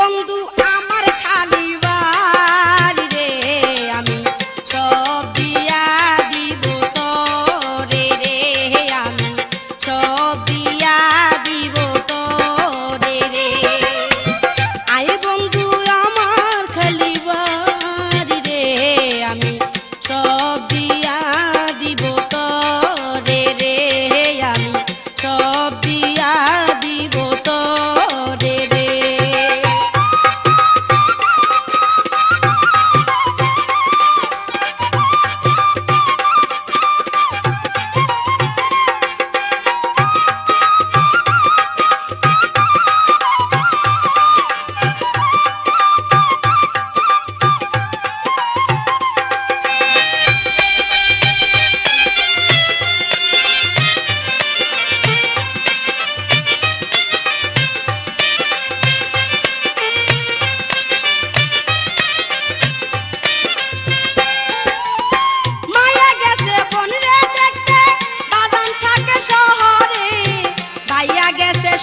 I বন্ধু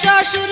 শ্বশুর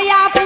Goiás.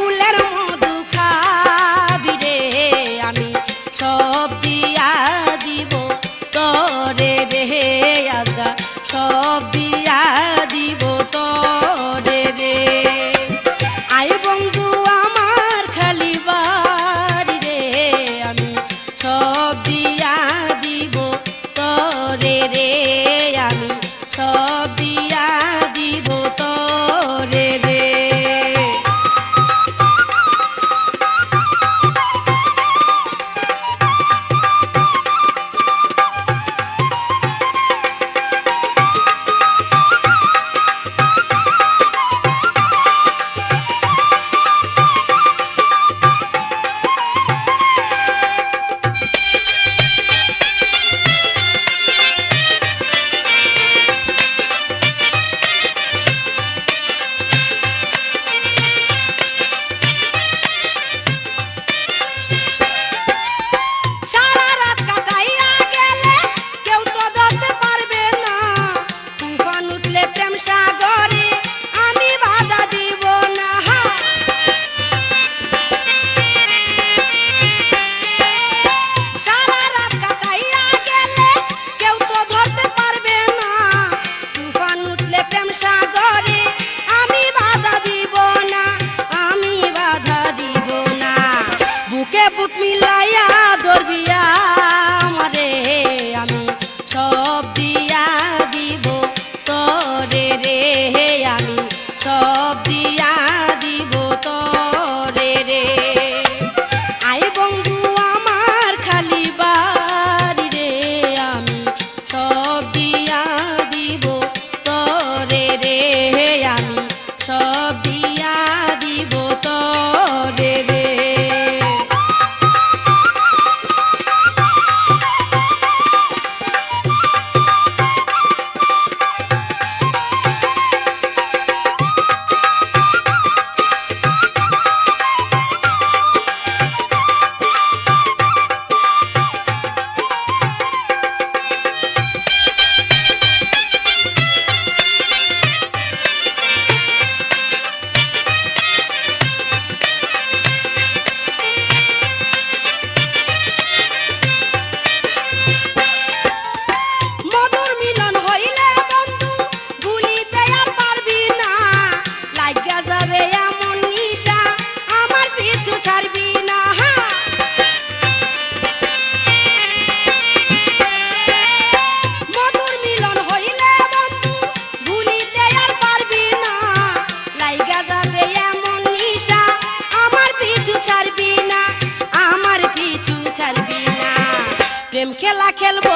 খেলব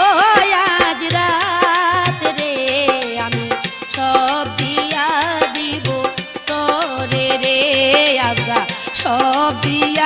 আজ রাত রে আমি সব দিয়া দিব তোরে রে আগা সব দিয়া